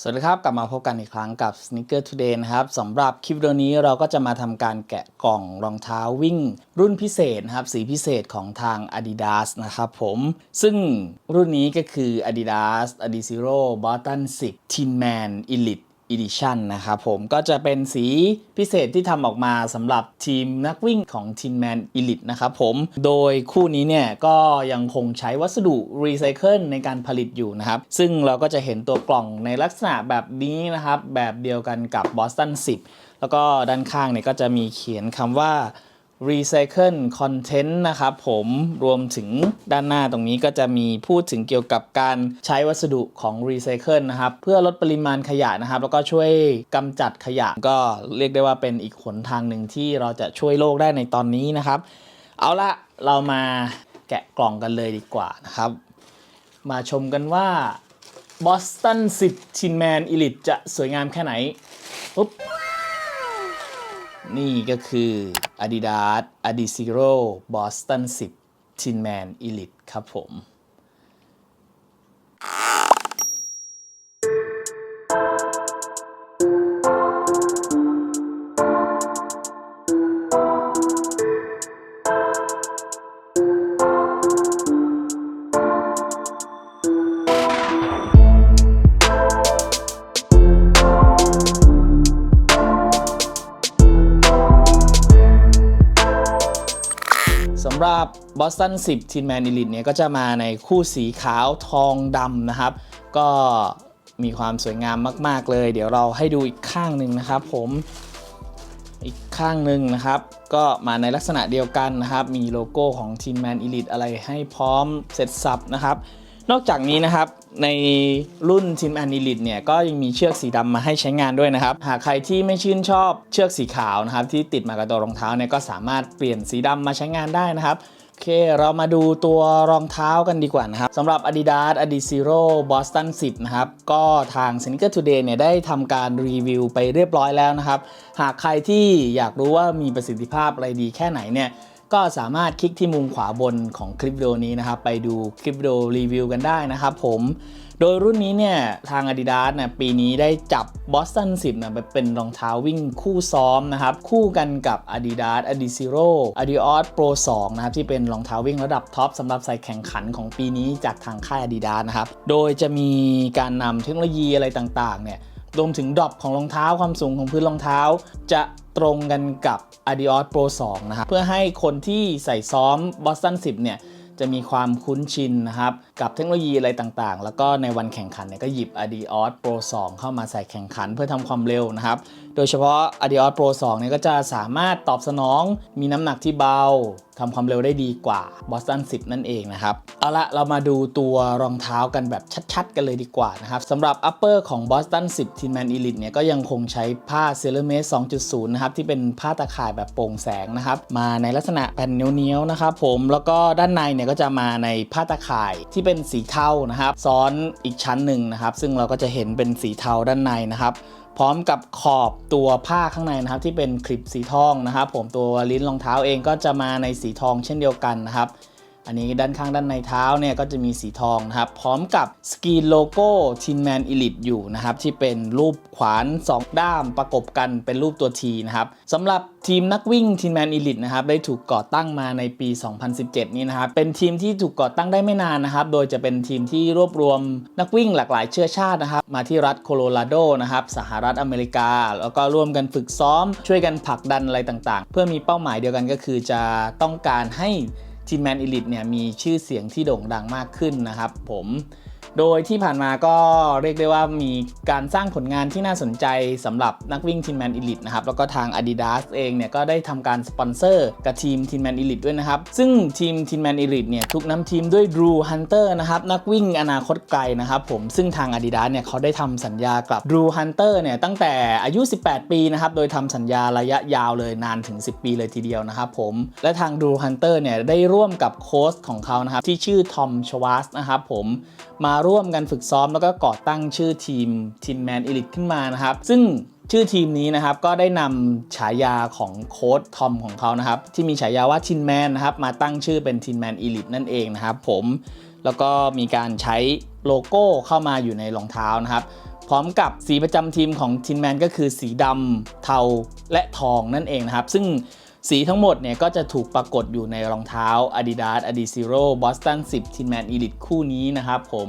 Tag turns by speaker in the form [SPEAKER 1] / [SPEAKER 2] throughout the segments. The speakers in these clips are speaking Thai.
[SPEAKER 1] สวัสดีครับ กลับมาพบกันอีกครั้งกับ Sneaker Today นะครับสำหรับคลิปเดียวนี้เราก็จะมาทำการแกะกล่องรองเท้าวิ่ง รุ่นพิเศษนะครับ สีพิเศษของทาง Adidas นะครับผมซึ่งรุ่นนี้ก็คือ Adidas Adizero Button 10 Tin Man Elite Edition นะครับผมก็จะเป็นสีพิเศษที่ทำออกมาสำหรับทีมนักวิ่งของ Tin Man Elite นะครับผม โดยคู่นี้เนี่ยก็ยังคงใช้วัสดุรีไซเคิลในการผลิตอยู่นะครับ ซึ่งเราก็จะเห็นตัวกล่องในลักษณะแบบนี้นะครับ แบบเดียวกันกับ Boston 10 แล้วก็ด้านข้างเนี่ยก็จะมีเขียนคำว่า Recycle Content นะครับผมรวมถึงด้านหน้าตรงนี้ก็จะมีพูดถึงเกี่ยวกับการใช้วัสดุของ Recycle นะครับ เพื่อลดปริมาณขยะนะครับ แล้วก็ช่วยกำจัดขยะก็เรียกได้ว่าเป็นอีกหนทางหนึ่งที่เราจะช่วยโลกได้ในตอนนี้นะครับ เอาละเรามาแกะกล่องกันเลยดีกว่านะครับ มาชมกันว่า Boston 10 Tin Man Elite จะสวยงามแค่ไหนปุ๊บนี่ก็คือ Adidas Adizero Boston 10 Tin Man Elite ครับผมำหรับ Boston 10 Tin Man Elite เนี่ยก็จะมาในคู่สีขาวทองดำนะครับ ก็มีความสวยงามมากๆเลย เดี๋ยวเราให้ดูอีกข้างหนึ่งนะครับ ผมอีกข้างหนึ่งนะครับ ก็มาในลักษณะเดียวกันนะครับ มีโลโก้ของ Tin Man Elite อะไรให้พร้อมเสร็จสับนะครับ นอกจากนี้นะครับในรุ่น Tin Man Elite เนี่ยก็ยังมีเชือกสีดำมาให้ใช้งานด้วยนะครับ หากใครที่ไม่ชื่นชอบเชือกสีขาวนะครับที่ติดมากับตัวรองเท้าเนี่ยก็สามารถเปลี่ยนสีดำมาใช้งานได้นะครับโอเค เรามาดูตัวรองเท้ากันดีกว่านะครับสำหรับ Adidas Adizero Boston 10 นะครับ ก็ทาง Sneaker Today เนี่ยได้ทำการรีวิวไปเรียบร้อยแล้วนะครับ หากใครที่อยากรู้ว่ามีประสิทธิภาพอะไรดีแค่ไหนเนี่ย ก็สามารถคลิกที่มุมขวาบนของคลิปวิดีโอนี้นะครับ ไปดูคลิปวิดีโอรีวิวกันได้นะครับผมโดยรุ่นนี้เนี่ยทาง Adidas เนี่ยปีนี้ได้จับ Boston 10เนี่ยไปเป็นรองเท้าวิ่งคู่ซ้อมนะครับ คู่กันกับ Adidas Adizero Adios Pro 2 นะครับ ที่เป็นรองเท้าวิ่งระดับท็อปสำหรับใส่แข่งขันของปีนี้จากทางค่าย Adidas นะครับ โดยจะมีการนำเทคโนโลยีอะไรต่างๆเนี่ย รวมถึงดรอปของรองเท้าความสูงของพื้นรองเท้า จะตรงกันกับ Adios Pro 2 นะครับ เพื่อให้คนที่ใส่ซ้อม Boston 10 เนี่ย จะมีความคุ้นชินนะครับ กับเทคโนโลยีอะไรต่างๆ แล้วก็ในวันแข่งขันเนี่ยก็หยิบ Adios Pro 2 เข้ามาใส่แข่งขันเพื่อทำความเร็วนะครับ โดยเฉพาะ Adios Pro 2 เนี่ยก็จะสามารถตอบสนอง มีน้ำหนักที่เบาทำความเร็วได้ดีกว่า Boston 10 นั่นเองนะครับ เอาละเรามาดูตัวรองเท้ากันแบบชัดๆ กันเลยดีกว่านะครับสำหรับ upper ของ Boston 10 Tin Man Elite เนี่ยก็ยังคงใช้ผ้า c e r a m a t e 2.0 นะครับ ที่เป็นผ้าตะข่ายแบบโปร่งแสงนะครับ มาในลักษณะแผ่นเนียวๆนะครับผมแล้วก็ด้านในเนี่ยก็จะมาในผ้าตะข่ายที่เป็นสีเทานะครับ ซ้อนอีกชั้นหนึ่งนะครับ ซึ่งเราก็จะเห็นเป็นสีเทาด้านในนะครับ พร้อมกับขอบตัวผ้าข้างในนะครับ ที่เป็นคลิปสีทองนะครับ ผมตัวลิ้นรองเท้าเองก็จะมาในสีทองเช่นเดียวกันนะครับ อันนี้ด้านข้างด้านในเท้าเนี่ยก็จะมีสีทองนะครับ พร้อมกับสกรีนโลโก้ Tin Man Elite อยู่นะครับ ที่เป็นรูปขวาน 2 ด้ามประกบกันเป็นรูปตัว T นะครับสำหรับทีมนักวิ่ง Tin Man Elite นะครับได้ถูกก่อตั้งมาในปี 2017 นี้นะครับ เป็นทีมที่ถูกก่อตั้งได้ไม่นานนะครับ โดยจะเป็นทีมที่รวบรวมนักวิ่งหลากหลายเชื้อชาตินะครับ มาที่รัฐโคโลราโดนะครับสหรัฐอเมริกา แล้วก็ร่วมกันฝึกซ้อม ช่วยกันผลักดันอะไรต่างๆ เพื่อมีเป้าหมายเดียวกันก็คือจะต้องการให้ ทีมแมนอิลิทเนี่ยมีชื่อเสียงที่โด่งดังมากขึ้นนะครับผม โดยที่ผ่านมาก็เรียกได้ว่ามีการสร้างผลงานที่น่าสนใจสำหรับนักวิ่งทีมแมนอิลิทนะครับ แล้วก็ทาง Adidas เองเนี่ยก็ได้ทำการสปอนเซอร์กับทีมทีมแมนอิลิทด้วยนะครับ ซึ่งทีมทีมแมนอิลิทเนี่ยถูกนำทีมด้วย Drew Hunter นะครับ นักวิ่งอนาคตไกลนะครับผมซึ่งทาง Adidas เนี่ยเขาได้ทำสัญญากับ Drew Hunter เนี่ยตั้งแต่อายุ 18 ปีนะครับ โดยทำสัญญาระยะยาวเลยนานถึง 10 ปีเลยทีเดียวนะครับผมและทาง Drew Hunter เนี่ยได้ร่วมกับโค้ชของเขานะครับที่ชื่อทอมชวาสนะครับผมมาร่วร่วมกันฝึกซ้อมแล้วก็ก่อตั้งชื่อทีม Tin Man Elite ขึ้นมานะครับ ซึ่งชื่อทีมนี้นะครับก็ได้นำฉายาของโค้ดทอมของเขานะครับที่มีฉายาว่า Tin Man นะครับมาตั้งชื่อเป็น Tin Man Elite นั่นเองนะครับผมแล้วก็มีการใช้โลโก้เข้ามาอยู่ในรองเท้านะครับ พร้อมกับสีประจำทีมของทินแมนก็คือสีดำเทาและทองนั่นเองนะครับ ซึ่ง สีทั้งหมดเนี่ยก็จะถูกปรากฏอยู่ในรองเท้า Adidas Adizero Boston 10 Tin Man Elite คู่นี้นะครับผม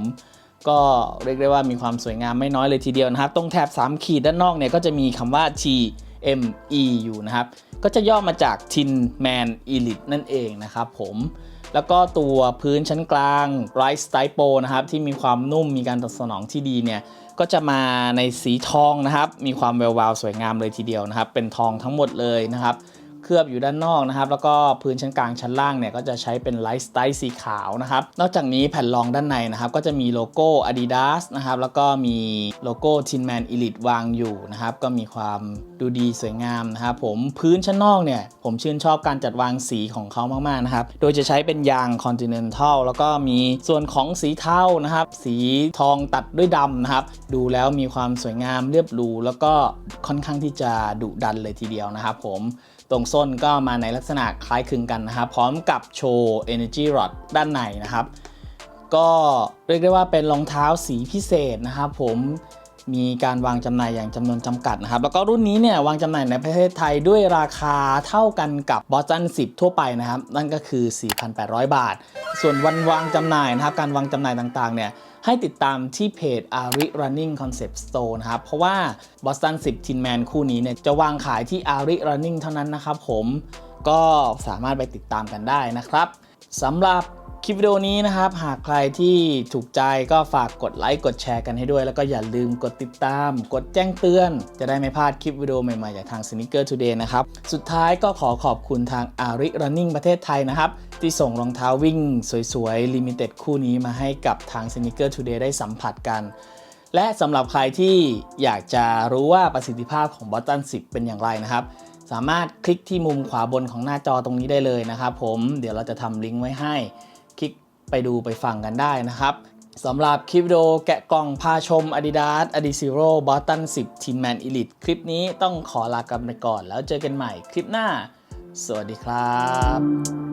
[SPEAKER 1] ก็เรียกได้ว่ามีความสวยงามไม่น้อยเลยทีเดียวนะครับตรงแถบ 3 ขีดด้านนอกเนี่ยก็จะมีคำว่า TME อยู่นะครับ ก็จะย่อมาจาก Tin Man Elite นั่นเองนะครับผมแล้วก็ตัวพื้นชั้นกลาง Right Stypo นะครับ ที่มีความนุ่มมีการตอบสนองที่ดีเนี่ย ก็จะมาในสีทองนะครับ มีความแวววาวสวยงามเลยทีเดียวนะครับ เป็นทองทั้งหมดเลยนะครับ ลือบอยู่ด้านนอกนะครับ แล้วก็พื้นชั้นกลางชั้นล่างเนี่ยก็จะใช้เป็นไลท์สไตล์สีขาวนะครับ นอกจากนี้แผ่นรองด้านในนะครับก็จะมีโลโก้ Adidas นะครับ แล้วก็มีโลโก้ Tin Man Elite วางอยู่นะครับ ก็มีความดูดีสวยงามนะครับผมพื้นชั้นนอกเนี่ยผมชื่นชอบการจัดวางสีของเขามากๆนะครับ โดยจะใช้เป็นยาง Continental แล้วก็มีส่วนของสีเทานะครับ สีทองตัดด้วยดำนะครับ ดูแล้วมีความสวยงามเรียบรูแล้วก็ค่อนข้างที่จะดุดันเลยทีเดียวนะครับผมตรงโ้นก็มาในลักษณะคล้ายคลึงกันนะครับ พร้อมกับโชว์ Energy Rod ด้านในนะครับ ก็เรียกได้ว่าเป็นรองเท้าสีพิเศษนะครับผมมีการวางจำหน่ายอย่างจำนวนจำกัดนะครับ แล้วก็รุ่นนี้เนี่ยวางจำหน่ายในประเทศไทยด้วยราคาเท่ากันกับ Boston 10 ทั่วไปนะครับ นั่นก็คือ 4,800 บาท ส่วนวันวางจำหน่ายนะครับ การวางจำหน่ายต่างๆเนี่ย ให้ติดตามที่เพจ Ari Running Concept Store นะครับ เพราะว่า Boston 10 Tin Man คู่นี้เนี่ยจะวางขายที่ Ari Running เท่านั้นนะครับผมก็สามารถไปติดตามกันได้นะครับสำหรับ ลิปวิดีโอนี้นะครับ หากใครที่ถูกใจก็ฝากกดไลค์กดแชร์กันให้ด้วย แล้วก็อย่าลืมกดติดตาม กดแจ้งเตือน จะได้ไม่พลาดคลิปวิดีโอใหม่ๆ จากทาง Sneaker Today นะครับ สุดท้ายก็ขอขอบคุณทาง Ari Running ประเทศไทยนะครับ ที่ส่งรองเท้าวิ่งสวยๆ Limited คู่นี้มาให้กับทาง Sneaker Today ได้สัมผัสกัน และสำหรับใครที่อยากจะรู้ว่าประสิทธิภาพของ Boston 10 เป็นอย่างไรนะครับสามารถคลิกที่มุมขวาบนของหน้าจอตรงนี้ได้เลยนะครับผม เดี๋ยวเราจะทำลิงก์ไว้ให้ ไปดูไปฟังกันได้นะครับสำหรับคลิปวิดีโอแกะกล่องพาชม Adidas Adizero Button 10 Tin Man Elite คลิปนี้ต้องขอลากันไปก่อนแล้วเจอกันใหม่คลิปหน้า สวัสดีครับ